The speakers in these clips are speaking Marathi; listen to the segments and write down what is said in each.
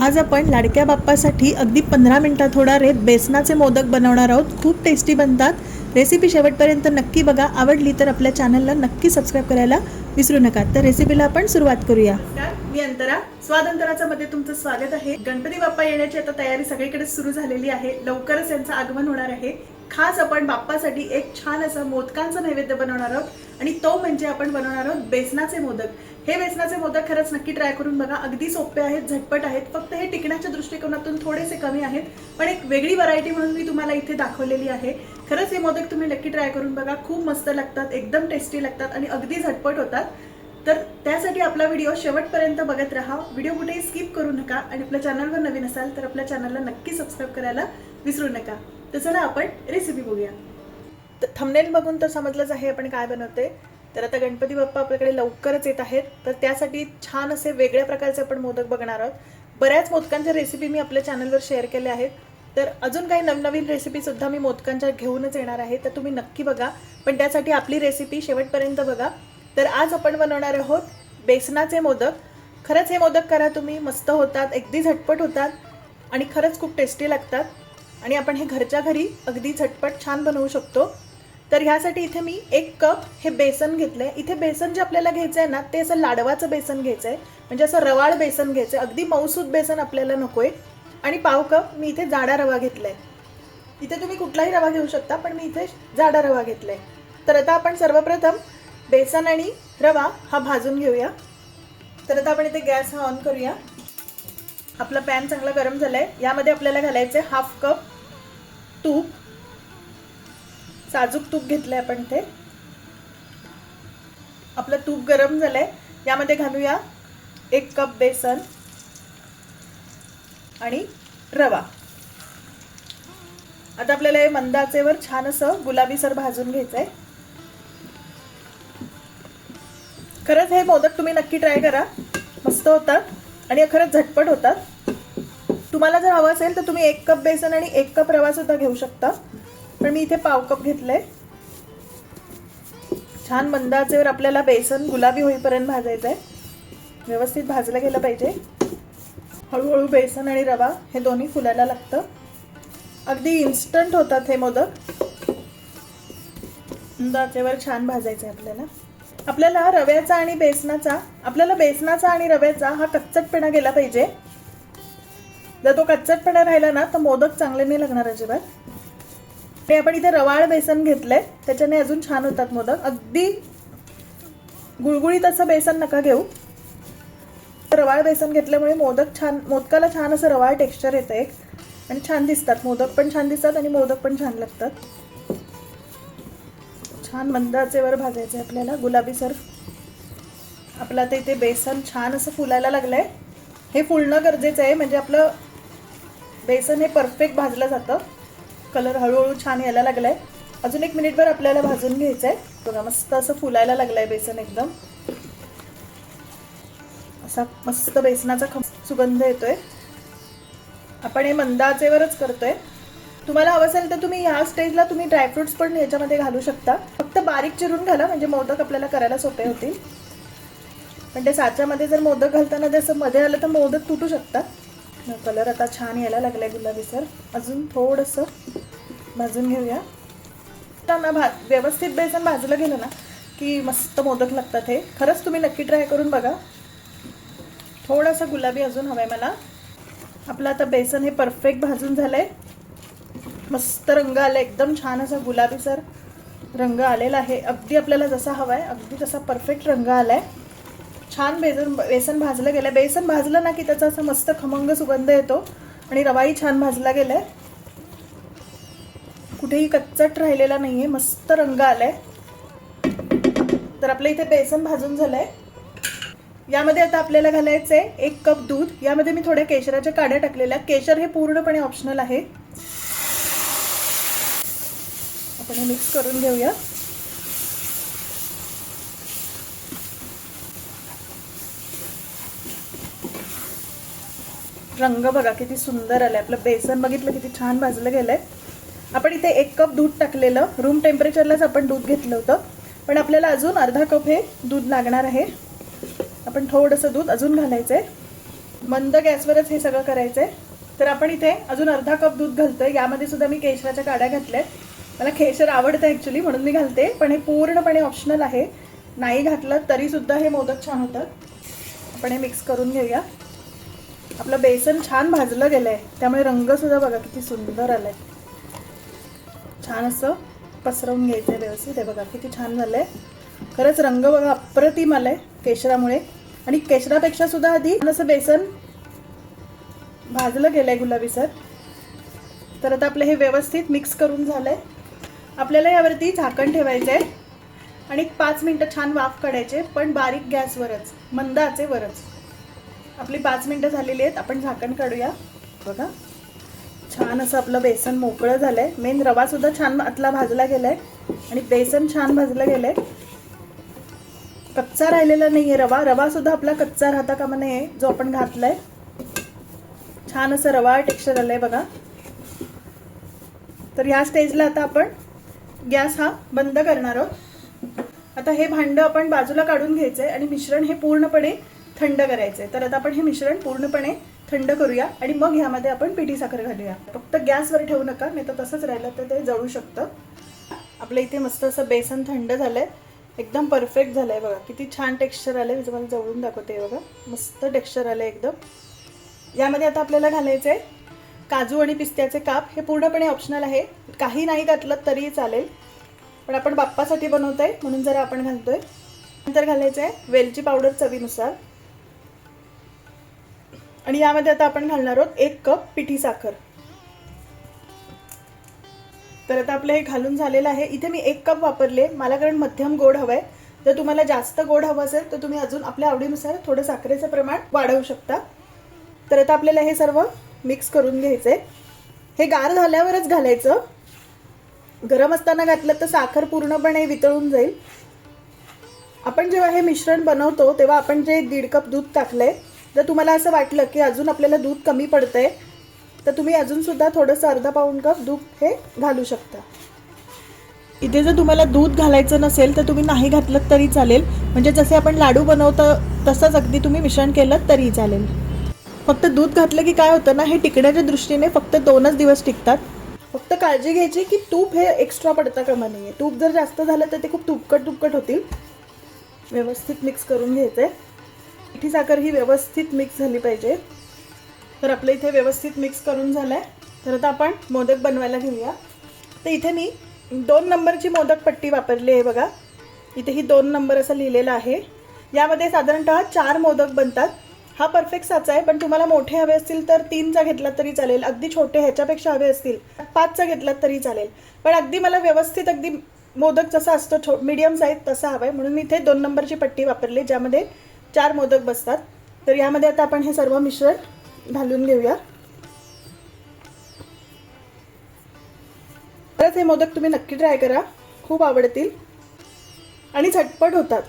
आज आपण लाडक्या बाप्पासाठी अगदी पंधरा मिनटात होणारे बेसनाचे मोदक बनवणार आहोत. खूप टेस्टी बनतात. रेसिपी शेवटपर्यंत नक्की बघा. आवडली तर आपल्या चॅनलला नक्की सबस्क्राईब करायला विसरू नका. तर रेसिपीला आपण सुरुवात करूया. मी अंतरा. स्वादंतराचा मध्ये तुमचं स्वागत आहे. गणपती बाप्पा येण्याची आता तयारी सगळीकडे सुरू झालेली आहे. लवकरच यांचं आगमन होणार आहे. खास आपण बाप्पासाठी एक छान असं मोदकांचं नैवेद्य बनवणार आहोत. आणि तो म्हणजे आपण बनवणार आहोत बेसनाचे मोदक. हे बेसनाचे मोदक खरंच नक्की ट्राय करून बघा. अगदी सोपे आहेत झटपट आहेत. फक्त हे टिकण्याच्या दृष्टिकोनातून थोडेसे कमी आहेत. पण एक वेगळी व्हरायटी म्हणून मी तुम्हाला इथे दाखवलेली आहे. खरंच हे मोदक तुम्ही नक्की ट्राय करून बघा. खूप मस्त लागतात एकदम टेस्टी लागतात आणि अगदी झटपट होतात. तर त्यासाठी आपला व्हिडिओ शेवटपर्यंत बघत राहा. व्हिडिओ कुठेही स्किप करू नका. आणि आपल्या चॅनलवर नवीन असाल तर आपल्या चॅनलला नक्की सबस्क्राईब करायला विसरू नका. तर चला आपण रेसिपी बघूया. तर थंबनेल बघून तर समजलंच आहे आपण काय बनवते तर आता गणपती बाप्पा आपल्याकडे लवकरच येत आहेत. तर त्यासाठी छान असे वेगळ्या प्रकारचे आपण मोदक बघणार आहोत. बऱ्याच मोदकांच्या रेसिपी मी आपल्या चॅनलवर शेअर केल्या आहेत. तर अजून काही नवनवीन रेसिपीसुद्धा मी मोदकांच्या घेऊनच येणार आहे. तर तुम्ही नक्की बघा. पण त्यासाठी आपली रेसिपी शेवटपर्यंत बघा. तर आज आपण बनवणार आहोत बेसनाचे मोदक. खरंच हे मोदक करा तुम्ही. मस्त होतात. अगदी झटपट होतात. आणि खरंच खूप टेस्टी लागतात. आणि आपण हे घरच्या घरी अगदी झटपट छान बनवू शकतो. तर ह्यासाठी इथे मी एक कप हे बेसन घेतलं आहे इथे बेसन जे आपल्याला घ्यायचं आहे ना ते असं लाडवाचं बेसन घ्यायचं आहे म्हणजे असं रवाळ बेसन घ्यायचं आहे अगदी मऊसूद बेसन आपल्याला नको आहे आणि पाव कप मी इथे जाडा रवा घेतला आहे इथे तुम्ही कुठलाही रवा घेऊ शकता पण मी इथे जाडा रवा घेतला आहे तर आता आपण सर्वप्रथम बेसन आणि रवा हा भाजून घेऊया. तर आता आपण इथे गॅस हा ऑन करूया. आपला पॅन चांगला गरम झालाय. यामध्ये आपल्याला घालायचं आहे हाफ कप तूप. साजूक तूप घेतलंय आपण ते आपलं तूप गरम झालंय. यामध्ये घालूया एक कप बेसन आणि रवा. आता आपल्याला हे मंदाचेवर छान असं गुलाबीसर भाजून घ्यायचंय. खरंच हे मोदक तुम्ही नक्की ट्राय करा. मस्त होतात. आणि खरंच झटपट होतात तुम्हाला जर हवं असेल तर तुम्ही एक कप बेसन आणि एक कप रवा सुद्धा घेऊ शकता. पण मी इथे पाव कप घेतलंय छान मंद आचेवर आपल्याला बेसन गुलाबी होईपर्यंत भाजायचं आहे व्यवस्थित भाजलं गेलं पाहिजे. हळूहळू बेसन आणि रवा हे दोन्ही फुलायला लागतं. अगदी इन्स्टंट होतात हे मोदक. मंद आचेवर छान भाजायचं आहे आपल्याला. आपल्याला रव्याचा आणि बेसनाचा आपल्याला बेसनाचा आणि रव्याचा हा कच्चटपणा गेला पाहिजे. जर तो कच्चटपणा राहिला ना तर मोदक चांगले नाही लागणार अजिबात. आणि आपण इथे रवाळ बेसन घेतलंय त्याच्याने अजून छान होतात मोदक. अगदी गुळगुळीत असं बेसन नका घेऊ. रवाळ बेसन घेतल्यामुळे मोदक छान मोदकाला छान असं रवाळ टेक्स्चर येतं एक. आणि छान दिसतात. मोदक पण छान दिसतात आणि मोदक पण छान लागतात. छान मंद आचेवर भाजायचं आहे आपल्याला गुलाबी सर आपलं आता इथे बेसन छान असं फुलायला लागलंय. हे फुलणं गरजेचं आहे म्हणजे आपलं बेसन हे परफेक्ट भाजलं जातं. कलर हळूहळू छान यायला लागलाय. अजून एक मिनिटभर आपल्याला भाजून घ्यायचं आहे बघा मस्त असं फुलायला लागलंय बेसन एकदम. असा मस्त बेसनाचा खम सुगंध येतोय. आपण हे मंदाचेवरच करतोय. तुम्हाला हवं असेल तर तुम्ही ह्या स्टेजला तुम्ही ड्रायफ्रुट्स पण याच्यामध्ये घालू शकता. फक्त बारीक चिरून घाला म्हणजे मोदक आपल्याला करायला सोपे होतील. पण ते साच्यामध्ये जर मोदक घालताना जसं मध्ये आलं तर मोदक तुटू शकतात. कलर आता छान यायला लागलाय गुलाबी सर. अजून थोडंसं भाजून घेऊया. ना भा व्यवस्थित बेसन भाजलं गेलं ना की मस्त मोदक लागतात हे. खरंच तुम्ही नक्की ट्राय करून बघा. थोडासा गुलाबी अजून हवाय मला. आपलं आता बेसन हे परफेक्ट भाजून झालं आहे मस्त रंग आला एकदम छान असा गुलाबी सर रंग आलेला आहे. अगदी आपल्याला जसा हवा आहे अगदी तसा परफेक्ट रंग आला आहे छान बेसन बेसन भाजलं गेलं बेसन भाजलं ना की त्याचा असा मस्त खमंग सुगंध येतो आणि रवाही छान भाजला गेला आहे कुठेही कच्चट राहिलेला नाही आहे मस्त रंग आला आहे तर आपल्या इथे बेसन भाजून झालं आहे यामध्ये आता आपल्याला घालायचं आहे एक कप दूध. यामध्ये मी थोड्या केशराच्या काड्या टाकलेल्या. केशर हे पूर्णपणे ऑप्शनल आहे. आपण हे मिक्स करून घेऊया. रंग बघा किती सुंदर आलाय. आपलं बेसन बघितलं किती छान भाजलं गेलंय. आपण इथे एक कप दूध टाकलेलं. रूम टेम्परेचरलाच आपण दूध घेतलं होतं. पण आपल्याला अजून अर्धा कप हे दूध लागणार आहे. आपण थोडंसं दूध अजून घालायचं आहे मंद गॅसवरच हे सगळं करायचं आहे तर आपण इथे अजून अर्धा कप दूध घालतोय. यामध्ये सुद्धा मी केशराच्या काड्या घातल्यात. मला केशर आवडतं ॲक्च्युली म्हणून मी घालते. पण हे पूर्णपणे ऑप्शनल आहे. नाही घातलं तरी सुद्धा हे मोदक छान होतात. आपण हे मिक्स करून घेऊया. आपलं बेसन छान भाजलं गेलं आहे त्यामुळे रंगसुद्धा बघा किती सुंदर आलं आहे छान असं पसरवून घ्यायचं आहे व्यवस्थित. हे बघा किती छान झालं आहे खरंच रंग बघा अप्रतिम आलं आहे केशरामुळे. आणि केशरापेक्षा सुद्धा आधी असं बेसन भाजलं गेलं आहे गुलाबीसर तर आता आपलं हे व्यवस्थित मिक्स करून झालं आहे आपल्याला यावरती झाकण ठेवायचं आहे आणि एक पाच मिनटं छान वाफ काढायचे पण बारीक गॅसवरच मंद आचेवरच आपली पाच मिनटं झालेली आहेत आपण झाकण काढूया. बघा. छान असं आपलं बेसन मोकळं झालं आहे मेन रवासुद्धा छान आतला भाजला गेला आहे आणि बेसन छान भाजलं गेलं आहे कच्चा राहिलेला नाही आहे रवा रवासुद्धा आपला कच्चा राहता कामा म्हणे आहे जो आपण घातला आहे छान असं रवा टेक्स्चर आलं आहे बघा. तर या स्टेजला आता आपण गॅस हा बंद करणार आहोत. आता हे भांडं आपण बाजूला काढून घ्यायचं आहे आणि मिश्रण हे पूर्णपणे थंड करायचं आहे तर आता आपण हे मिश्रण पूर्णपणे थंड करूया आणि मग ह्यामध्ये आपण पिठी साखर घालूया. फक्त गॅसवर ठेवू नका नाही तर तसंच राहिलं तर ते जळू शकतं. आपलं इथे मस्त असं बेसन थंड झालंय. एकदम परफेक्ट झालंय बघा. किती छान टेक्स्चर आलंय. मी तुम्हाला जवळून दाखवते बघा. मस्त टेक्स्चर आलंय एकदम. यामध्ये आता आपल्याला घालायचं आहे काजू आणि पिस्त्याचे काप हे पूर्णपणे ऑप्शनल आहे. काही नाही घातलं तरीही चालेल. पण आपण बाप्पासाठी बनवतो आहे म्हणून जरा आपण घालतो आहे नंतर घालायचं आहे वेलची पावडर चवीनुसार. आणि यामध्ये आता आपण घालणार आहोत एक कप पिठी साखर. तर आता आपलं हे घालून झालेलं आहे. इथे मी एक कप वापरले. मला कारण मध्यम गोड हवं आहे जर तुम्हाला जास्त गोड हवं असेल तर तुम्ही अजून आपल्या आवडीनुसार थोडं साखरेचं प्रमाण वाढवू शकता. तर आता आपल्याला हे सर्व मिक्स करून घ्यायचं. आहे हे गार झाल्यावरच घालायचं. गरम असताना घातलं तर साखर पूर्णपणे वितळून जाईल. आपण जेव्हा हे मिश्रण बनवतो तेव्हा आपण जे दीड कप दूध टाकलं आहे जर तुम्हाला असं वाटलं की अजून आपल्याला दूध कमी पडतंय तर तुम्ही अजूनसुद्धा थोडंसं अर्धा पाऊण कप दूध हे घालू शकता. इथे जर तुम्हाला दूध घालायचं नसेल तर तुम्ही नाही घातलं तरी चालेल. म्हणजे जसे आपण लाडू बनवतो तसंच अगदी तुम्ही मिश्रण केलं तरी चालेल. फक्त दूध घातलं की काय होतं ना हे टिकण्याच्या दृष्टीने फक्त दोनच दिवस टिकतात. फक्त काळजी घ्यायची की तूप हे एक्स्ट्रा पडता कामा आहे तूप जर जास्त झालं तर ते खूप तुपकट तुपकट होतील. व्यवस्थित मिक्स करून घ्यायचं आहे मिठी साखर ही व्यवस्थित मिक्स झाली पाहिजे. तर आपलं इथे व्यवस्थित मिक्स करून झालं आहे तर आता आपण मोदक बनवायला घेऊया. तर इथे मी दोन नंबरची मोदक पट्टी वापरली आहे बघा. इथे ही दोन नंबर असं लिहिलेलं आहे. यामध्ये साधारणतः चार मोदक बनतात. हा परफेक्ट साचा आहे पण तुम्हाला मोठे हवे असतील तर तीनचा घेतलात तरी चालेल. अगदी छोटे ह्याच्यापेक्षा हवे असतील पाचचा घेतलात तरी चालेल. पण अगदी मला व्यवस्थित अगदी मोदक जसा असतो छो मीडियम साईज तसा हवा आहे म्हणून मी इथे दोन नंबरची पट्टी वापरली ज्यामध्ये चार मोदक बसतात. तर यामध्ये आता आपण हे सर्व मिश्रण घालून घेऊया. परत हे मोदक तुम्ही नक्की ट्राय करा. खूप आवडतील. आणि झटपट होतात.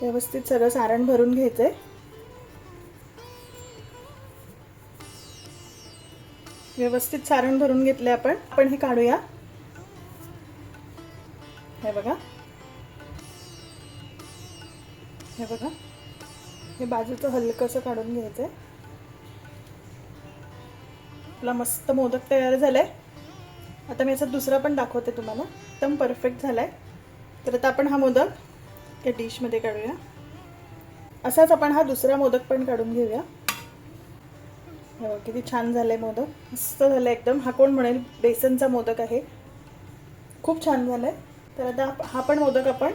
व्यवस्थित सगळं सारण भरून घ्यायचं आहे व्यवस्थित सारण भरून घेतले आपण. आपण हे काढूया. हे बघा. हे बघा. हे बाजूचं हलकंसं काढून घ्यायचं आहे आपला मस्त मोदक तयार झालाय. आता मी याचा दुसरा पण दाखवते तुम्हाला. एकदम परफेक्ट झालाय. तर आता आपण हा मोदक या डिशमध्ये काढूया. असाच आपण हा दुसरा मोदक पण काढून घेऊया. किती छान झालंय मोदक. मस्त झालं एकदम. हा कोण म्हणेल? बेसनचा मोदक आहे. खूप छान झालंय. तर आता हा- पण मोदक आपण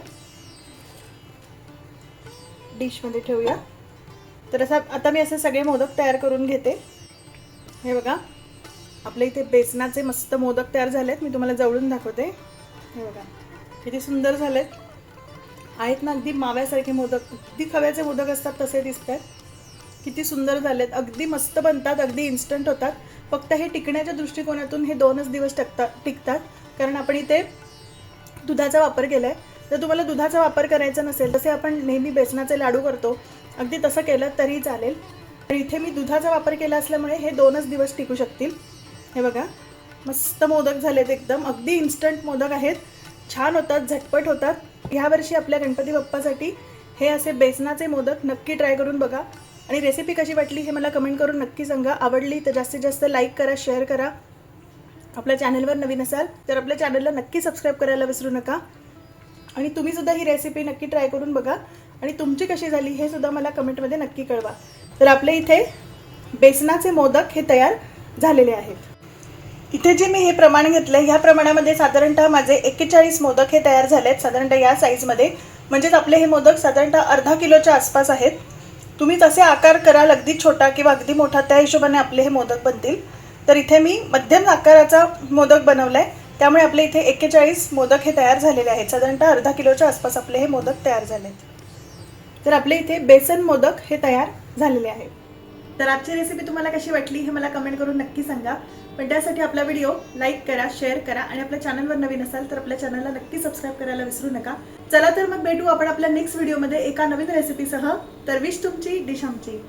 डिशमध्ये ठेवूया. तर असा आता मी असे सगळे मोदक तयार करून घेते. हे बघा. आपल्या इथे बेसनाचे मस्त मोदक तयार झाले आहेत मी तुम्हाला जवळून दाखवते. हे बघा. किती सुंदर झालेत. आहेत ना अगदी माव्यासारखे मोदक. अगदी खव्याचे मोदक असतात तसे दिसत आहेत किती सुंदर झालेत. अगदी मस्त बनतात अगदी इन्स्टंट होतात. फक्त हे टिकण्याच्या दृष्टिकोनातून हे दोनच दिवस टिकतात टिकतात. कारण आपण इथे दुधाचा वापर केला आहे जर तुम्हाला दुधाचा वापर करायचा नसेल तसे आपण नेहमी बेसनाचे लाडू करतो अगदी तसं केलं तरी चालेल. तर इथे मी दुधाचा वापर केला असल्यामुळे हे दोनच दिवस टिकू शकतील. हे बघा मस्त मोदक झालेत एकदम. अगदी इन्स्टंट मोदक आहेत. छान होतात झटपट होतात. ह्यावर्षी आपल्या गणपती बाप्पासाठी हे असे बेसनाचे मोदक नक्की ट्राय करून बघा. आणि रेसिपी कशी वाटली हे मला कमेंट करून नक्की सांगा. आवडली तर जास्तीत जास्त लाईक करा शेअर करा. आपल्या चॅनलवर नवीन असाल तर आपल्या चॅनलला नक्की सबस्क्राईब करायला विसरू नका. आणि तुम्ही सुद्धा ही रेसिपी नक्की ट्राय करून बघा. आणि तुमची कशी झाली हे सुद्धा मला कमेंटमध्ये नक्की कळवा. तर आपल्या इथे बेसनाचे मोदक हे तयार झालेले आहेत. इथे जे मी हे प्रमाण घेतलं ह्या प्रमाणामध्ये साधारणतः माझे एक्केचाळीस मोदक हे तयार झाले आहेत साधारणतः या साईजमध्ये म्हणजेच आपले हे मोदक साधारणतः अर्धा किलोच्या आसपास आहेत. तुम्ही तसे आकार कराल अगदी छोटा किंवा अगदी मोठा त्या हिशोबाने आपले हे मोदक बनतील. तर इथे मी मध्यम आकाराचा मोदक बनवला आहे त्यामुळे आपले इथे एक्केचाळीस मोदक हे तयार झालेले आहेत. साधारणतः अर्धा किलोच्या आसपास आपले हे मोदक तयार झाले आहेत तर आपले इथे बेसन मोदक हे तयार झालेले आहेत. तर आजची रेसिपी तुम्हाला कशी वाटली हे मला कमेंट करून नक्की सांगा. पण त्यासाठी आपला व्हिडिओ लाईक करा शेअर करा आणि आपल्या चॅनलवर नवीन असाल तर आपल्या चॅनलला नक्की सबस्क्राईब करायला विसरू नका. चला तर मग भेटू आपण आपल्या नेक्स्ट व्हिडिओमध्ये एका नवीन रेसिपीसह तर विश तुमची डिश आमची.